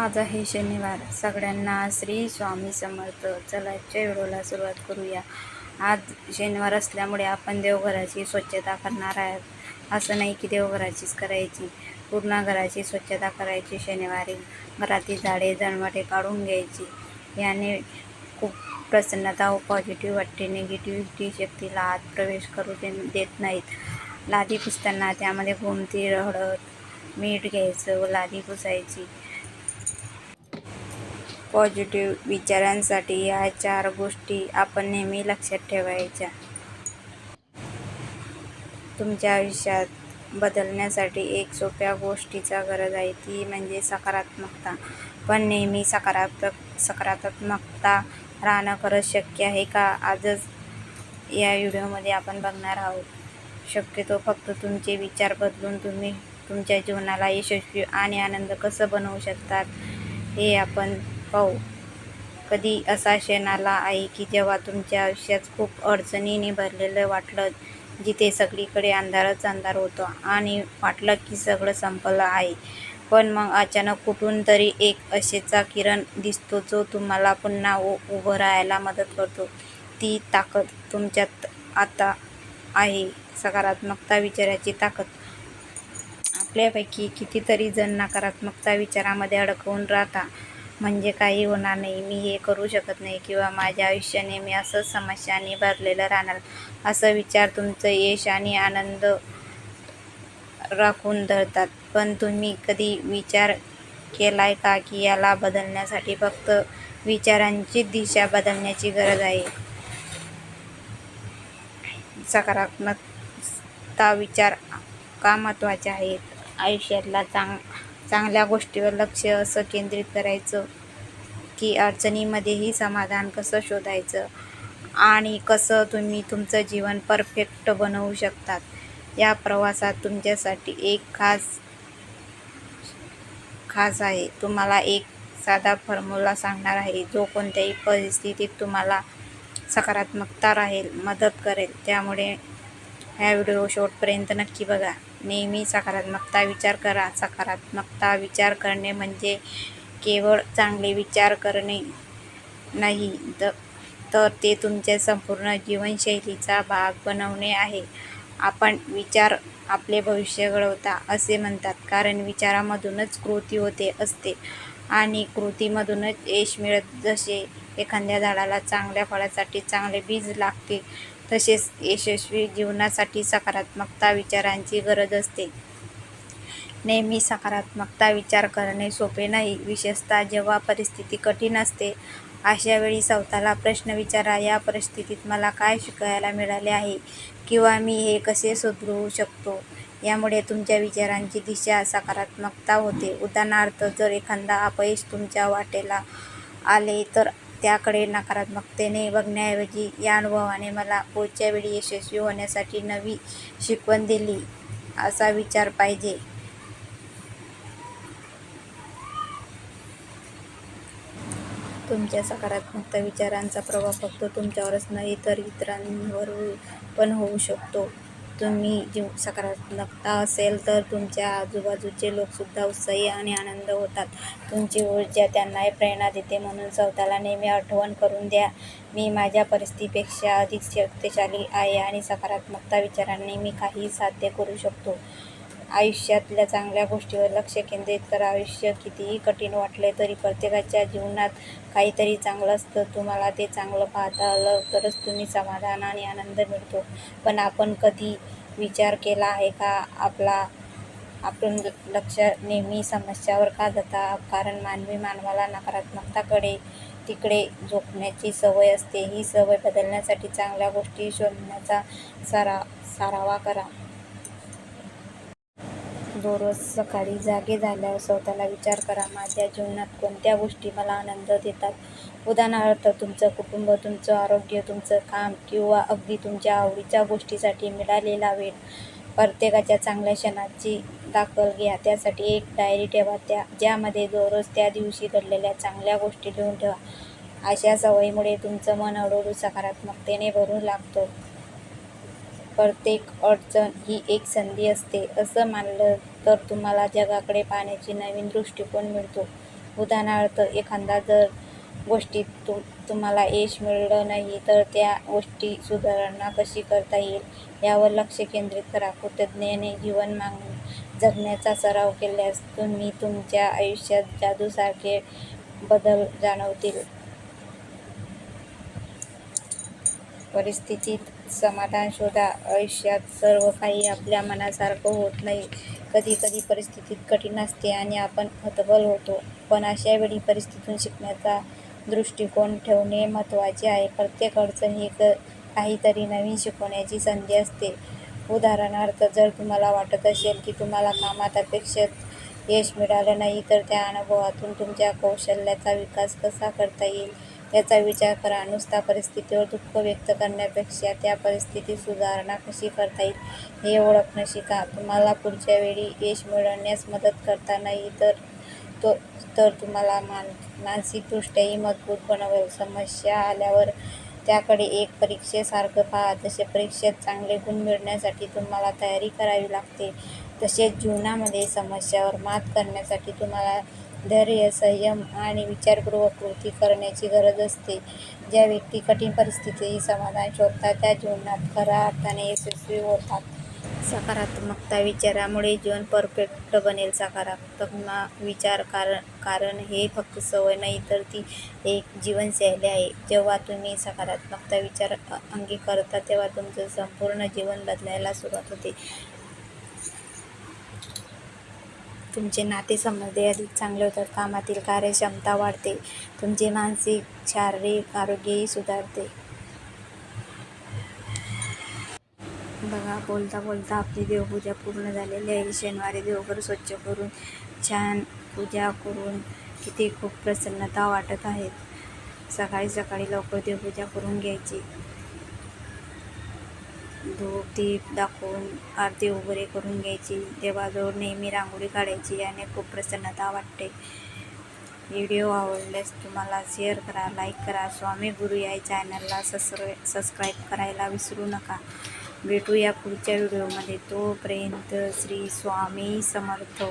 आज आहे शनिवार. सगळ्यांना श्री स्वामी समर्थ. चला आजच्या व्हिडिओला सुरुवात करूया. आज शनिवार असल्यामुळे आपण देवघराची स्वच्छता करणार आहोत. असं नाही की देवघराचीच करायची. पूर्ण घराची स्वच्छता करायची शनिवारी. घरातील झाडे जणवटे काढून घ्यायची. याने खूप प्रसन्नता व पॉझिटिव्ह वाटते. निगेटिव्हिटी शक्तीला आत प्रवेश करू दे देत नाहीत. लादी पुसताना त्यामध्ये गोमती हळद मीठ घ्यायचं व लादी पुसायची. पॉझिटिव्ह विचारांसाठी या चार गोष्टी आपण नेहमी लक्षात ठेवायच्या. तुमच्या आयुष्यात बदलण्यासाठी एक सोप्या गोष्टीचा गरज आहे ती म्हणजे सकारात्मकता. पण नेहमी सकारात्मक सकारात्मकता राहणं खरंच शक्य आहे का? आजच या व्हिडिओमध्ये आपण बघणार आहोत. शक्यतो फक्त तुमचे विचार बदलून तुम्ही तुमच्या जीवनाला यशस्वी आणि आनंद कसं बनवू शकतात हे आपण पाहू. कधी असा क्षण आला आहे की जेव्हा तुमच्या आयुष्यात खूप अडचणीने भरलेलं वाटलं जिथे सगळीकडे अंधारच अंधार होतो आणि वाटलं की सगळं संपलं आहे. पण मग अचानक कुठून तरी एक असेचा किरण दिसतो जो तुम्हाला पुन्हा उ उभं राहायला मदत करतो. ती ताकद तुमच्यात आता आहे सकारात्मकता विचाराची ताकद. आपल्यापैकी कितीतरी जण नकारात्मकता विचारामध्ये अडकवून राहता. म्हणजे काही होणार नाही. मी हे करू शकत नाही किंवा माझ्या आयुष्याने मी असंच समस्यांनी भरलेलं राहणार. असं विचार तुमचं यश आणि आनंद राखून धरतात. पण तुम्ही कधी विचार केला आहे का की याला बदलण्यासाठी फक्त विचारांची दिशा बदलण्याची गरज आहे? सकारात्मकता विचार का महत्त्वाचे आहेत? आयुष्यातला चांग चांगल्या गोष्टीवर लक्ष असं केंद्रित करायचं की अडचणीमध्येही समाधान कसं शोधायचं आणि कसं तुम्ही तुमचं जीवन परफेक्ट बनवू शकतात. या प्रवासात तुमच्यासाठी एक खास खास आहे. तुम्हाला एक साधा फॉर्म्युला सांगणार आहे. जो कोणत्याही परिस्थितीत तुम्हाला सकारात्मकता राहील मदत करेल. त्यामुळे ह्या व्हिडिओ शेवटपर्यंत नक्की बघा. नेहमी सकारात्मकता विचार करा. सकारात्मकता विचार करणे म्हणजे केवळ चांगले विचार करणे नाही द तर ते तुमच्या संपूर्ण जीवनशैलीचा भाग बनवणे आहे. आपण विचार आपले भविष्य घडवता असे म्हणतात कारण विचारामधूनच कृती होते असते आणि कृतीमधूनच यश मिळत जसे एखाद्या झाडाला चांगल्या फळासाठी चांगले बीज लागते तसेच यशस्वी जीवनासाठी सकारात्मकता विचारांची गरज असते. नेहमी सकारात्मकता विचार करणे सोपे नाही विशेषतः जेव्हा परिस्थिती कठीण असते. अशा वेळी स्वतःला प्रश्न विचारा या परिस्थितीत मला काय शिकायला मिळाले आहे? किंवा मी हे कसे सुधरवू शकतो? यामुळे तुमच्या विचारांची दिशा सकारात्मकता होते. उदाहरणार्थ जर एखादा अपयश तुमच्या वाटेला आले तर त्याकडे नकारात्मकतेने बघण्याऐवजी या अनुभवाने मला पुढच्या वेळी यशस्वी होण्यासाठी नवी शिकवण दिली असा विचार पाहिजे. तुमच्या सकारात्मकता विचारांचा प्रभाव फक्त तुमच्यावरच नाही तर इतरांवर पण होऊ शकतो. तुम्ही जीव सकारात्मकता असेल तर तुमच्या आजूबाजूचे लोकसुद्धा उत्साही आणि आनंद होतात. तुमची ऊर्जा त्यांनाही प्रेरणा देते म्हणून स्वतःला नेहमी आठवण करून द्या. मी माझ्या परिस्थितीपेक्षा अधिक शक्तिशाली आहे आणि सकारात्मकता विचारांनी मी काही साध्य करू शकतो. आयुष्यातल्या चांगल्या गोष्टीवर लक्ष केंद्रित करा. आयुष्य कितीही कठीण वाटले तरी प्रत्येकाच्या जीवनात काहीतरी चांगलं असतं. तुम्हाला ते चांगलं पाहता आलं तरच तुम्ही समाधान आणि आनंद मिळतो. पण आपण कधी विचार केला आहे का? आपला आपण लक्ष नेहमी समस्यावर का जाता? कारण मानवी मानवाला नकारात्मकताकडे तिकडे झोपण्याची सवय असते. ही सवय बदलण्यासाठी चांगल्या गोष्टी शोधण्याचा सरा सारावा करा. दररोज सकाळी जागे झाल्यावर स्वतःला विचार करा माझ्या जीवनात कोणत्या गोष्टी मला आनंद देतात? उदाहरणार्थ तुमचं कुटुंब तुमचं आरोग्य तुमचं काम किंवा अगदी तुमच्या आवडीच्या गोष्टीसाठी मिळालेला वेळ प्रत्येकाच्या चांगल्या क्षणाची दाखल घ्या. त्यासाठी एक डायरी ठेवा. त्या ज्यामध्ये दररोज त्या दिवशी घडलेल्या चांगल्या गोष्टी लिहून ठेवा. अशा सवयीमुळे तुमचं मन हळूहळू सकारात्मकतेने भरू लागतं. प्रत्येक अडचण ही एक संधी असते. असं मानलं तर तुम्हाला जगाकडे पाहण्याची नवीन दृष्टिकोन मिळतो. उदाहरणार्थ एखादा जर गोष्टीत तु तुम्हाला यश मिळलं नाही तर त्या गोष्टी सुधारणा कशी करता येईल यावर लक्ष केंद्रित करा. कृतज्ञाने जीवन माग जगण्याचा सराव केल्यास तुम्ही तुमच्या आयुष्यात जादूसारखे बदल जाणवतील. परिस्थितीत समाधान शोधा. आयुष्यात सर्व काही आपल्या मनासारखं होत नाही. कधी कधी परिस्थितीत कठीण असते आणि आपण हतबल होतो. पण अशा वेळी परिस्थितीतून शिकण्याचा दृष्टिकोन ठेवणे महत्त्वाचे आहे. प्रत्येक अडचण ही क काहीतरी नवीन शिकवण्याची संधी असते. उदाहरणार्थ जर तुम्हाला वाटत असेल की तुम्हाला कामात अपेक्षित यश मिळालं नाही तर त्या अनुभवातून तुमच्या कौशल्याचा विकास कसा करता येईल? याचा विचार करा. नुसता परिस्थितीवर दुःख व्यक्त करण्यापेक्षा त्या परिस्थितीत सुधारणा कशी करता येईल हे ओळखणं शिका. तुम्हाला पुढच्या वेळी यश मिळवण्यास मदत करता नाही तर तो तर तुम्हाला मान मानसिकदृष्ट्याही मजबूत बनवेल. समस्या आल्यावर त्याकडे एक परीक्षेसारखं पहा. जसे परीक्षेत चांगले गुण मिळवण्यासाठी तुम्हाला तयारी करावी लागते तसेच जीवनामध्ये समस्यावर मात करण्यासाठी तुम्हाला धैर्य संयम आणि विचारपूर्वक कृती करण्याची गरज असते. ज्या व्यक्ती कठीण परिस्थितीही समाधान शोधतात त्या जीवनात खऱ्या अर्थाने यशस्वी होतात. सकारात्मकता विचारामुळे जीवन परफेक्ट बनेल. सकारात्मक विचार कारण कारण हे फक्त सवय नाही तर ती एक जीवनशैली आहे. जेव्हा तुम्ही सकारात्मकता विचार अ- अंगीकारता तेव्हा तुमचं संपूर्ण जीवन बदलायला सुरुवात होते. तुमचे नातेसंबंध अधिक चांगले होतात. कामातील कार्यक्षमता वाढते. तुमचे मानसिक शारीरिक आरोग्यही सुधारते. बघा बोलता बोलता आपली देवपूजा पूर्ण झालेली आहे. शनिवारी देवघर स्वच्छ करून छान पूजा करून किती खूप प्रसन्नता वाटत आहेत सकाळी सकाळी लवकर देवपूजा करून घ्यायची. धूप दीप दाखवून आरती वगैरे करून घ्यायची. देवाजवळ नेहमी रांगोळी काढायची आणि खूप प्रसन्नता वाटते. व्हिडिओ आवडल्यास तुम्हाला शेअर करा लाईक करा. स्वामी गुरु या चॅनलला सबस्क्राई सबस्क्राईब करायला विसरू नका. भेटूया पुढच्या व्हिडिओमध्ये. तोपर्यंत श्री स्वामी समर्थ.